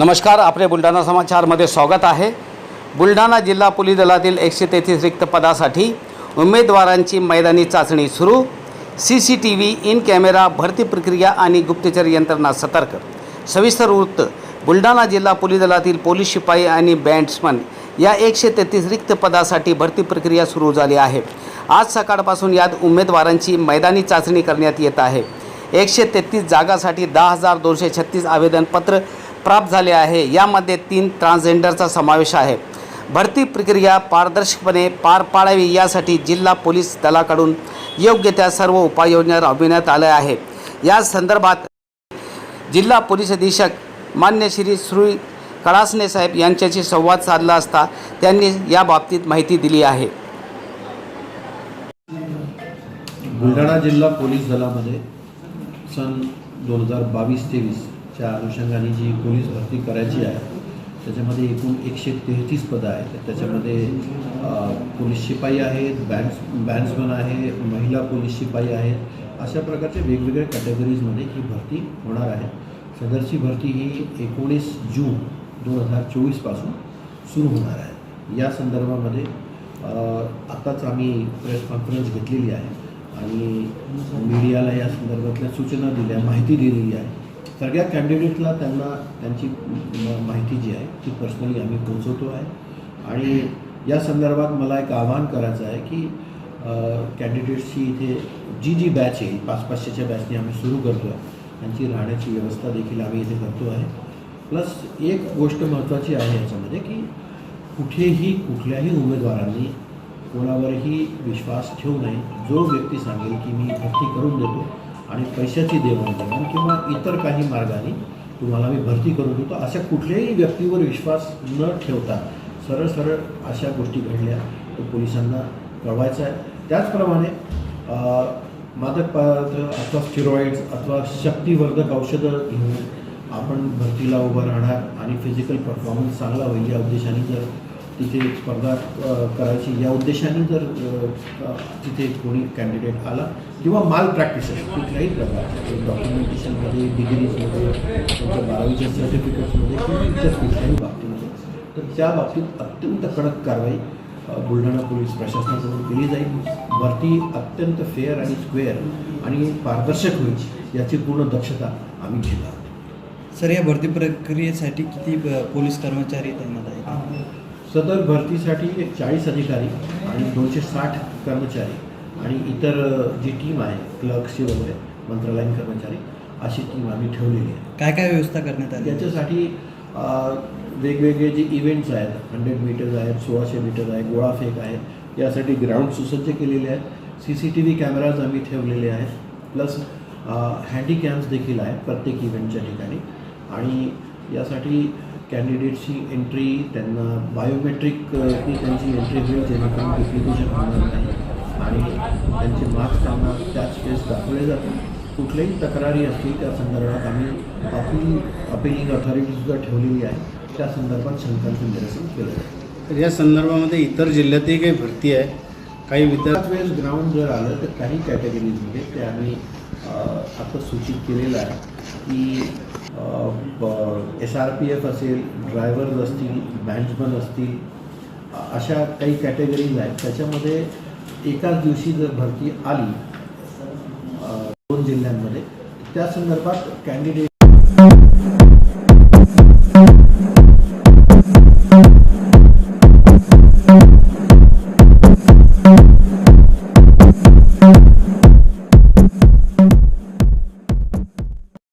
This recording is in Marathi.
नमस्कार आपले बुलढाणा समाचारमध्ये स्वागत आहे. बुलढाणा जिल्हा पोलीस दलातील एकशे तेहतीस रिक्त पदासाठी उमेदवारांची मैदानी चाचणी सुरू. C C T V in camera भरती प्रक्रिया आणि गुप्तचर यंत्रणा सतर्क. सविस्तर वृत्त बुलढाणा जिल्हा पोलीस दलातील पोलीस शिपाई आणि बँड्समन या एकशे तेहतीस रिक्त पदासाठी भरती प्रक्रिया सुरू झाली आहे. आज सकाळपासून यात उमेदवारांची मैदानी चाचणी करण्यात येत आहे. एकशे तेहतीस जागासाठी दहा हजार दोनशे छत्तीस आवेदनपत्र प्राप्त झाले आहे. यामध्ये तीन ट्रान्सजेंडरचा समावेश आहे. भरती प्रक्रिया पारदर्शकपणे पार पाडावी यासाठी जिल्हा पोलीस दलाकडून योग्य त्या सर्व उपाययोजना राबविण्यात आल्या आहे या संदर्भात जिल्हा पोलीस अधीक्षक मान्य श्री श्री कळासने साहेब यांच्याशी संवाद साधला असता त्यांनी या बाबतीत माहिती दिली आहे. बुलढाणा जिल्हा पोलीस दलामध्ये सन दोन हजार बावीस त्या अनुषंगाने जी पोलीस भरती करायची आहे त्याच्यामध्ये एकूण एकशे तेहतीस पदं आहेत. त्याच्यामध्ये पोलीस शिपाई आहेत बँड्स बँड्समन आहे महिला पोलीस शिपाई आहेत. अशा प्रकारच्या वेगवेगळ्या कॅटेगरीजमध्ये ही भरती होणार आहे. सदरची भरती ही एकोणीस जून दोन हजार चोवीसपासून सुरू होणार आहे. या संदर्भामध्ये आत्ताच आम्ही प्रेस कॉन्फरन्स घेतलेली आहे आणि मीडियाला या संदर्भातल्या सूचना दिल्या माहिती दिलेली आहे. सगळ्या कॅन्डिडेटला त्यांना त्यांची माहिती जी आहे ती पर्सनली आम्ही पोहोचवतो आहे. आणि या संदर्भात मला एक आवाहन करायचं आहे की कॅन्डिडेट्सची इथे जी जी बॅच आहे पाच पाचशेच्या बॅचने आम्ही सुरू करतो आहे त्यांची राहण्याची व्यवस्था देखील आम्ही इथे करतो आहे. प्लस एक गोष्ट महत्त्वाची आहे याच्यामध्ये की कुठेही कुठल्याही उमेदवारांनी कोणावरही विश्वास ठेवू नये. जो व्यक्ती सांगेल की मी भरती करून देतो आणि पैशाची देवाणघेवाण किंवा इतर काही मार्गाने तुम्हाला मी भरती करून देतो. अशा कुठल्याही व्यक्तीवर विश्वास न ठेवता सरळ सरळ अशा गोष्टी घडल्या तर पोलिसांना कळवायचं आहे. त्याचप्रमाणे मादक पदार्थ अथवा स्टिरॉइड्स अथवा शक्तिवर्धक औषधं घेऊन आपण भरतीला उभं राहणार आणि फिजिकल परफॉर्मन्स चांगला होईल या उद्देशाने जर तिथे स्पर्धा करायची. या उद्देशाने जर तिथे कोणी कॅन्डिडेट आला किंवा माल प्रॅक्टिसेस कुठल्याही प्रकारच्या डॉक्युमेंटेशनमध्ये डिग्रीजमध्ये त्यांच्या बारावीच्या सर्टिफिकेट्समध्ये किंवा इतर कुठल्याही बाबतीमध्ये तर त्या बाबतीत अत्यंत कडक कारवाई बुलढाणा पोलीस प्रशासनाकडून केली जाईल. भरती अत्यंत फेअर आणि स्क्वेअर आणि पारदर्शक होईल याची पूर्ण दक्षता आम्ही घेत आहोत. सर या भरती प्रक्रियेसाठी किती पोलीस कर्मचारी तैनात आहेत? सदर भरतीसाठी एक चाळीस अधिकारी आणि दोनशे साठ कर्मचारी आणि इतर जी टीम आहे क्लर्क्सची वगैरे मंत्रालयीन कर्मचारी अशी टीम आम्ही ठेवलेली आहे. काय काय व्यवस्था करण्यात आली? याच्यासाठी वेगवेगळे जे इव्हेंट्स आहेत हंड्रेड मीटर्स आहेत सोळाशे मीटर आहे गोळाफेक आहे यासाठी ग्राउंड सुसज्ज केलेले आहेत C C T V cameras आम्ही ठेवलेले आहेत प्लस हँडीकॅम्स देखील आहेत प्रत्येक इव्हेंटच्या ठिकाणी. आणि यासाठी कॅन्डिडेटची एंट्री त्यांना बायोमेट्रिक ती त्यांची एंट्री होईल जेणेकरून डुप्लिकेशन होणार नाही. आणि त्यांचे मार्क्स त्यांना त्याच वेळेस दाखवले जातील. कुठल्याही तक्रारी असतील त्या संदर्भात आम्ही अपील अपिलिंग अथॉरिटीसुद्धा ठेवलेली आहे. त्या संदर्भात शंकांचं निरसन केलं जाईल. तर या संदर्भामध्ये इतर जिल्ह्यातही काही भरती आहे. काही विद्यार्थी वेळेस ग्राउंड जर आलं तर काही कॅटेगरीजमध्ये ते आम्ही आता सूचित केलेलं आहे की एस आर पी एफ असेल ड्रायव्हर्स असतील बँड्समन असतील अशा काही कॅटेगरीज आहेत त्याच्यामध्ये एकाच दिवशी जर भरती आली दोन जिल्ह्यांमध्ये त्या संदर्भात कॅन्डिडेट